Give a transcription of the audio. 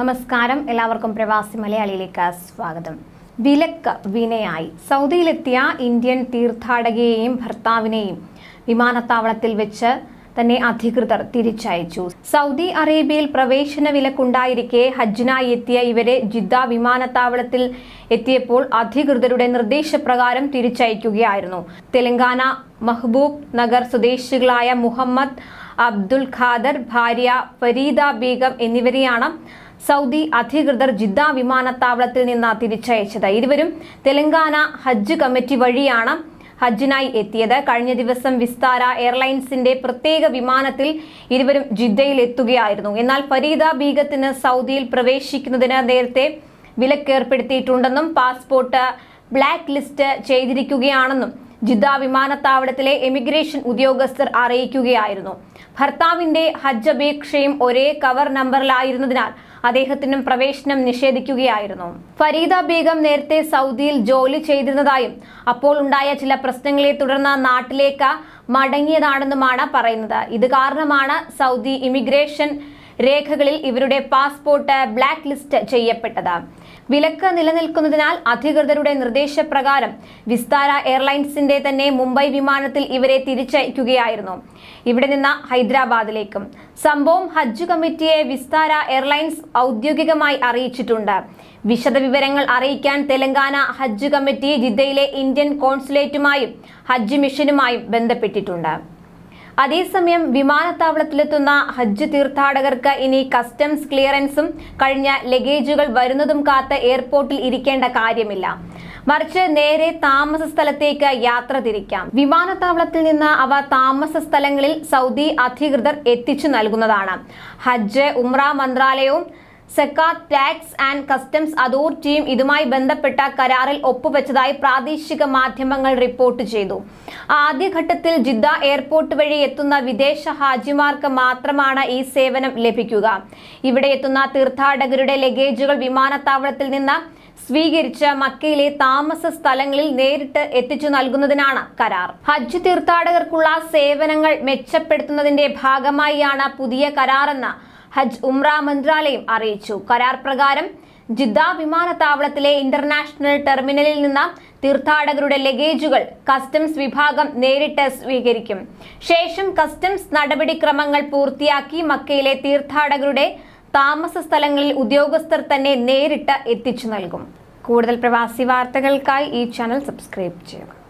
നമസ്കാരം. എല്ലാവർക്കും പ്രവാസി മലയാളിയിലേക്ക് സ്വാഗതം. വിലക്ക് വിനയായി. സൗദിയിലെത്തിയ ഇന്ത്യൻ തീർത്ഥാടകയെയും ഭർത്താവിനെയും വിമാനത്താവളത്തിൽ വെച്ച് തന്നെ അധികൃതർ തിരിച്ചയച്ചു. സൗദി അറേബ്യയിൽ പ്രവേശന വിലക്കുണ്ടായിരിക്കെ ഹജ്ജിനായി എത്തിയ ഇവരെ ജിദ്ദ വിമാനത്താവളത്തിൽ എത്തിയപ്പോൾ അധികൃതരുടെ നിർദ്ദേശപ്രകാരം തിരിച്ചയക്കുകയായിരുന്നു. തെലങ്കാന മഹ്ബൂബ് നഗർ സ്വദേശികളായ മുഹമ്മദ് അബ്ദുൽ ഖാദർ ഭാര്യ ഫരീദ ബീഗം എന്നിവരെയാണ് സൗദി അധികൃതർ ജിദ്ദ വിമാനത്താവളത്തിൽ നിന്ന് തിരിച്ചയച്ചത്. ഇരുവരും തെലങ്കാന ഹജ്ജ് കമ്മിറ്റി വഴിയാണ് ഹജ്ജിനായി എത്തിയത്. കഴിഞ്ഞ ദിവസം വിസ്താര എയർലൈൻസിന്റെ പ്രത്യേക വിമാനത്തിൽ ഇരുവരും ജിദ്ദയിൽ എത്തുകയായിരുന്നു. എന്നാൽ ഫരീദ ബീഗത്തിന് സൗദിയിൽ പ്രവേശിക്കുന്നതിന് നേരത്തെ വിലക്കേർപ്പെടുത്തിയിട്ടുണ്ടെന്നും പാസ്പോർട്ട് ബ്ലാക്ക് ലിസ്റ്റ് ചെയ്തിരിക്കുകയാണെന്നും ജിദ്ദ വിമാനത്താവളത്തിലെ എമിഗ്രേഷൻ ഉദ്യോഗസ്ഥർ അറിയിക്കുകയായിരുന്നു. ഭർത്താവിന്റെ ഹജ്ജ് അപേക്ഷയും ഒരേ കവർ നമ്പറിലായിരുന്നതിനാൽ അദ്ദേഹത്തിനും പ്രവേശനം നിഷേധിക്കുകയായിരുന്നു. ഫരീദ ബീഗം നേരത്തെ സൗദിയിൽ ജോലി ചെയ്തിരുന്നതായും അപ്പോൾ ഉണ്ടായ ചില പ്രശ്നങ്ങളെ തുടർന്ന് നാട്ടിലേക്ക് മടങ്ങിയതാണെന്നുമാണ് പറയുന്നത്. ഇത് കാരണമാണ് സൗദി ഇമിഗ്രേഷൻ രേഖകളിൽ ഇവരുടെ പാസ്പോർട്ട് ബ്ലാക്ക് ലിസ്റ്റ് ചെയ്യപ്പെട്ടത്. വിലക്ക് നിലനിൽക്കുന്നതിനാൽ അധികൃതരുടെ നിർദ്ദേശപ്രകാരം വിസ്താര എയർലൈൻസിന്റെ തന്നെ മുംബൈ വിമാനത്തിൽ ഇവരെ തിരിച്ചയക്കുകയായിരുന്നു. ഇവിടെ നിന്ന് ഹൈദരാബാദിലേക്കും. സംഭവം ഹജ്ജ് കമ്മിറ്റിയെ വിസ്താര എയർലൈൻസ് ഔദ്യോഗികമായി അറിയിച്ചിട്ടുണ്ട്. വിശദവിവരങ്ങൾ അറിയിക്കാൻ തെലങ്കാന ഹജ്ജ് കമ്മിറ്റി ജിദ്ദയിലെ ഇന്ത്യൻ കോൺസുലേറ്റുമായും ഹജ്ജ് മിഷനുമായും ബന്ധപ്പെട്ടിട്ടുണ്ട്. അതേസമയം വിമാനത്താവളത്തിലെത്തുന്ന ഹജ്ജ് തീർത്ഥാടകർക്ക് ഇനി കസ്റ്റംസ് ക്ലിയറൻസും കഴിഞ്ഞ ലഗേജുകൾ വരുന്നതും കാത്ത് എയർപോർട്ടിൽ ഇരിക്കേണ്ട കാര്യമില്ല. മറിച്ച് നേരെ താമസ സ്ഥലത്തേക്ക് യാത്ര തിരിക്കാം. വിമാനത്താവളത്തിൽ നിന്ന് അവ താമസ സ്ഥലങ്ങളിൽ സൗദി അധികൃതർ എത്തിച്ചു നൽകുന്നതാണ്. ഹജ്ജ് ഉംറ മന്ത്രാലയവും സെക്കാത്ത് ടാക്സ് ആൻഡ് കസ്റ്റംസ് അതോറിറ്റിയും ഇതുമായി ബന്ധപ്പെട്ട കരാറിൽ ഒപ്പുവെച്ചതായി പ്രാദേശിക മാധ്യമങ്ങൾ റിപ്പോർട്ട് ചെയ്തു. ആദ്യഘട്ടത്തിൽ ജിദ്ദ എയർപോർട്ട് വഴി എത്തുന്ന വിദേശ ഹാജിമാർക്ക് മാത്രമാണ് ഈ സേവനം ലഭിക്കുക. ഇവിടെ എത്തുന്ന തീർത്ഥാടകരുടെ ലഗേജുകൾ വിമാനത്താവളത്തിൽ നിന്ന് സ്വീകരിച്ച് മക്കയിലെ താമസ സ്ഥലങ്ങളിൽ നേരിട്ട് എത്തിച്ചു നൽകുന്നതിനാണ് കരാർ. ഹജ്ജ് തീർത്ഥാടകർക്കുള്ള സേവനങ്ങൾ മെച്ചപ്പെടുത്തുന്നതിന്റെ ഭാഗമായാണ് പുതിയ കരാറെന്ന് ഹജ്ജ് ഉംറ മന്ത്രാലയം അറിയിച്ചു. കരാർ പ്രകാരം ജിദ്ദ വിമാനത്താവളത്തിലെ ഇന്റർനാഷണൽ ടെർമിനലിൽ നിന്ന് തീർത്ഥാടകരുടെ ലഗേജുകൾ കസ്റ്റംസ് വിഭാഗം നേരിട്ട് സ്വീകരിക്കും. ശേഷം കസ്റ്റംസ് നടപടിക്രമങ്ങൾ പൂർത്തിയാക്കി മക്കയിലെ തീർത്ഥാടകരുടെ താമസ സ്ഥലങ്ങളിൽ ഉദ്യോഗസ്ഥർ തന്നെ നേരിട്ട് എത്തിച്ചു നൽകും. കൂടുതൽ പ്രവാസി വാർത്തകൾക്കായി ഈ ചാനൽ സബ്സ്ക്രൈബ് ചെയ്യുക.